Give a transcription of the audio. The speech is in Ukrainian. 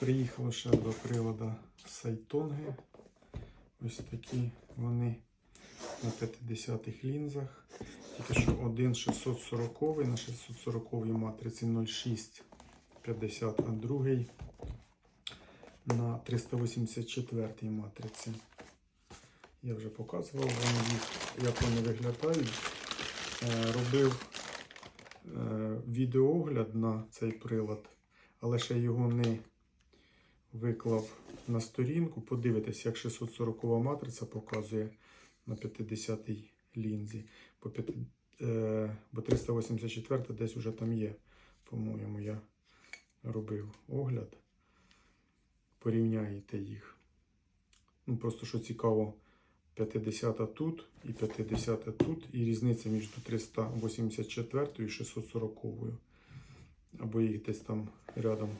Приїхало ще до приладу Сайтонги. Ось такі вони на 50-х лінзах. Тільки що один 640 на 640 матриці 0,6 50, а другий на 384 матриці. Я вже показував вам їх, як вони виглядають. Е, Робив е, відеоогляд на цей прилад, але ще його не виклав на сторінку. Подивитись, як 640 матриця показує на 50-й лінзі. Е, бо 384 десь вже там є. По-моєму, я робив огляд. Порівняєте їх. Ну, просто що цікаво, 50 тут і 50 тут, і різниця між 384 і 640. Або їх десь там рядом